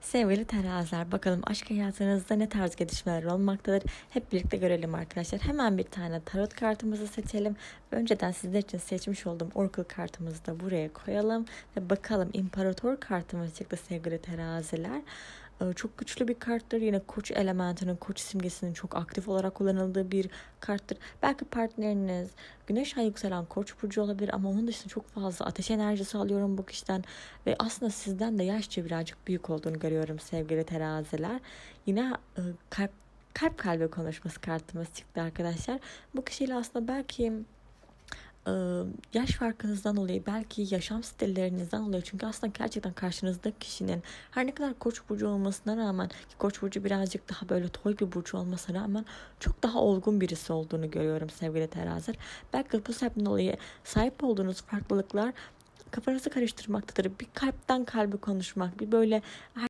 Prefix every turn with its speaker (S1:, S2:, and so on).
S1: Sevgili teraziler bakalım aşk hayatınızda ne tarz gelişmeler olmaktadır. Hep birlikte görelim arkadaşlar. Hemen bir tane tarot kartımızı seçelim. Önceden sizler için seçmiş olduğum oracle kartımızı da buraya koyalım. Ve bakalım imparator kartımız çıktı sevgili teraziler. Ee, Çok güçlü bir karttır. Yine koç elementinin, koç simgesinin çok aktif olarak kullanıldığı bir karttır. Belki partneriniz güneş ay yükselen koç burcu olabilir ama onun dışında çok fazla ateş enerjisi alıyorum bu kişiden. Ve aslında sizden de yaşça birazcık büyük olduğunu görüyorum sevgili teraziler. Yine e, kalp kalp kalbe konuşması kartımız çıktı arkadaşlar. Bu kişiyle aslında belki yaş farkınızdan dolayı belki yaşam stillerinizden dolayı çünkü aslında gerçekten karşınızdaki kişinin her ne kadar koç burcu olmasına rağmen ki koç burcu birazcık daha böyle toy bir burcu olmasına rağmen çok daha olgun birisi olduğunu görüyorum sevgili teraziler. Belki bu sebepten dolayı sahip olduğunuz farklılıklar kafanızı karıştırmaktadır. Bir kalpten kalbe konuşmak, bir böyle